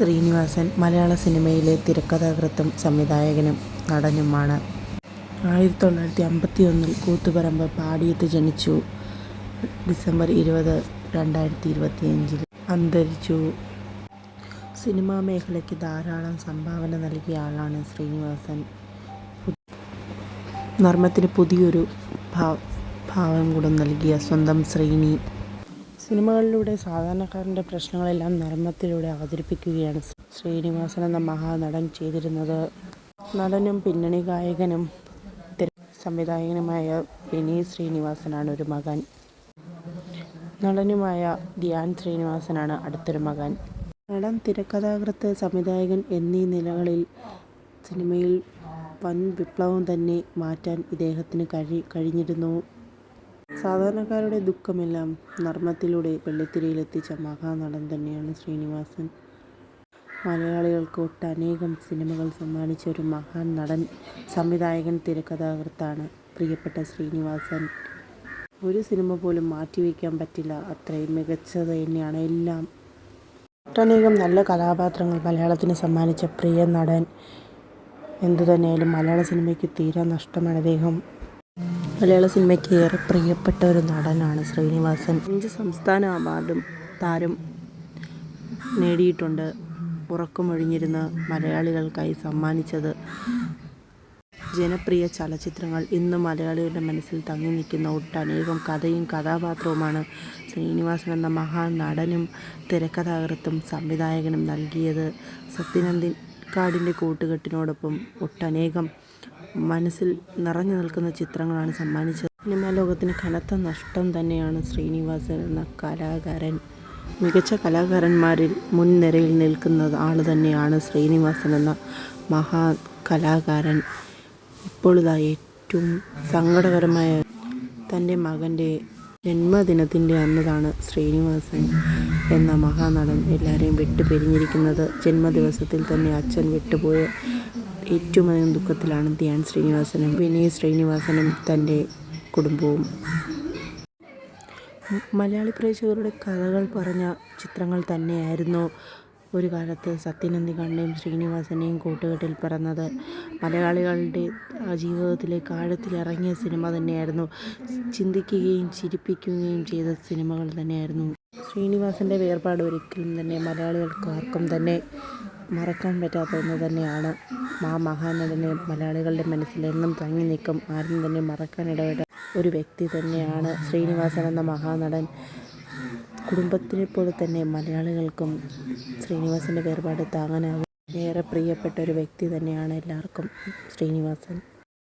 ശ്രീനിവാസൻ മലയാള സിനിമയിലെ തിരക്കഥാകൃത്തും സംവിധായകനും നടനുമാണ്. ആയിരത്തി തൊള്ളായിരത്തി അമ്പത്തി ഒന്നിൽ കൂത്തുപറമ്പ് പാടിയത്ത് ജനിച്ചു. ഡിസംബർ ഇരുപത്, രണ്ടായിരത്തി ഇരുപത്തിയഞ്ചിൽ അന്തരിച്ചു. സിനിമാ മേഖലയ്ക്ക് ധാരാളം സംഭാവന നൽകിയ ആളാണ് ശ്രീനിവാസൻ. നർമ്മത്തിന് പുതിയൊരു ഭാവം കൂടെ നൽകിയ സ്വന്തം ശ്രീനി. സിനിമകളിലൂടെ സാധാരണക്കാരന്റെ പ്രശ്നങ്ങളെല്ലാം നർമ്മത്തിലൂടെ അവതരിപ്പിക്കുകയാണ് ശ്രീനിവാസൻ എന്ന മഹാനടൻ ചെയ്തിരുന്നത്. നടനും പിന്നണി ഗായകനും സംവിധായകനുമായ വിനി ശ്രീനിവാസനാണ് ഒരു മകൻ. നടനുമായ ധ്യാൻ ശ്രീനിവാസനാണ് അടുത്തൊരു മകൻ. നടൻ, തിരക്കഥാകൃത്ത്, സംവിധായകൻ എന്നീ നിലകളിൽ സിനിമയിൽ വൻ വിപ്ലവം തന്നെ മാറ്റാൻ ഇദ്ദേഹത്തിന് കഴി കഴിഞ്ഞിരുന്നു. സാധാരണക്കാരുടെ ദുഃഖമെല്ലാം നർമ്മത്തിലൂടെ വെള്ളിത്തിരയിലെത്തിച്ച മഹാനടൻ തന്നെയാണ് ശ്രീനിവാസൻ. മലയാളികൾക്ക് ഒട്ടനേകം സിനിമകൾ സമ്മാനിച്ച ഒരു മഹാൻ നടൻ, സംവിധായകൻ, തിരക്കഥാകൃത്താണ് പ്രിയപ്പെട്ട ശ്രീനിവാസൻ. ഒരു സിനിമ പോലും മാറ്റിവെക്കാൻ പറ്റില്ല, അത്രയും മികച്ചത് തന്നെയാണ് എല്ലാം. ഒട്ടനേകം നല്ല കഥാപാത്രങ്ങൾ മലയാളത്തിന് സമ്മാനിച്ച പ്രിയ നടൻ. എന്തു തന്നെയായാലും മലയാള സിനിമയ്ക്ക് തീരാ നഷ്ടമാണ് ഇദ്ദേഹം. മലയാള സിനിമയ്ക്ക് ഏറെ പ്രിയപ്പെട്ട ഒരു നടനാണ് ശ്രീനിവാസൻ. അഞ്ച് സംസ്ഥാന അവാർഡും താരം നേടിയിട്ടുണ്ട്. ഉറക്കമൊഴിഞ്ഞിരുന്ന് മലയാളികൾക്കായി സമ്മാനിച്ചത് ജനപ്രിയ ചലച്ചിത്രങ്ങൾ. ഇന്ന് മലയാളികളുടെ മനസ്സിൽ തങ്ങി നിൽക്കുന്ന ഒട്ടനേകം കഥയും കഥാപാത്രവുമാണ് ശ്രീനിവാസൻ എന്ന മഹാ നടനും തിരക്കഥാകൃത്തും സംവിധായകനും നൽകിയത്. സത്യനന്ദിൻ കാടിന്റെ കൂട്ടുകെട്ടിനോടൊപ്പം ഒട്ടനേകം മനസ്സിൽ നിറഞ്ഞു നിൽക്കുന്ന ചിത്രങ്ങളാണ് സമ്മാനിച്ചത്. സിനിമാ ലോകത്തിന് കനത്ത നഷ്ടം തന്നെയാണ് ശ്രീനിവാസൻ എന്ന കലാകാരൻ. മികച്ച കലാകാരന്മാരിൽ മുൻനിരയിൽ നിൽക്കുന്ന ആൾ തന്നെയാണ് ശ്രീനിവാസൻ എന്ന മഹാ കലാകാരൻ ഇപ്പോളിതാ ഏറ്റവും സങ്കടകരമായ തന്റെ മകന്റെ ജന്മദിനത്തിന്റെ അന്നതാണ് ശ്രീനിവാസൻ എന്ന മഹാനടൻ എല്ലാവരെയും വിട്ട് പിരിഞ്ഞിരിക്കുന്നത്. ജന്മദിവസത്തിൽ തന്നെ അച്ഛൻ വിട്ടുപോയ ഏറ്റവുമധികം ദുഃഖത്തിലാണ് ധ്യാൻ ശ്രീനിവാസനും വിനയ് ശ്രീനിവാസനും തന്റെ കുടുംബവും. മലയാളി പ്രേക്ഷകരുടെ കഥകൾ പറഞ്ഞ ചിത്രങ്ങൾ തന്നെയായിരുന്നു ഒരു കാലത്ത് സത്യനന്ദികണ്ണയും ശ്രീനിവാസനെയും കൂട്ടുകെട്ടിൽ പിറന്നത്. മലയാളികളുടെ ജീവിതത്തിലേക്ക് ആഴത്തിലിറങ്ങിയ സിനിമ തന്നെയായിരുന്നു. ചിന്തിക്കുകയും ചിരിപ്പിക്കുകയും ചെയ്ത സിനിമകൾ തന്നെയായിരുന്നു. ശ്രീനിവാസന്റെ വേർപാട് ഒരിക്കലും തന്നെ മലയാളികൾക്ക് ആർക്കും തന്നെ മറക്കാൻ പറ്റാത്ത ഒന്ന് തന്നെയാണ്. ആ മഹാനടനെ മലയാളികളുടെ മനസ്സിലെന്നും എന്നും തങ്ങിനിൽക്കും. ആരും തന്നെ മറക്കാനിടപെട്ട ഒരു വ്യക്തി തന്നെയാണ് ശ്രീനിവാസൻ എന്ന മഹാനടൻ. കുടുംബത്തിനെ പോലെ തന്നെ മലയാളികൾക്കും ശ്രീനിവാസന്റെ വേർപാട് താങ്ങാനാകും ഏറെ പ്രിയപ്പെട്ട ഒരു വ്യക്തി തന്നെയാണ് എല്ലാവർക്കും ശ്രീനിവാസൻ.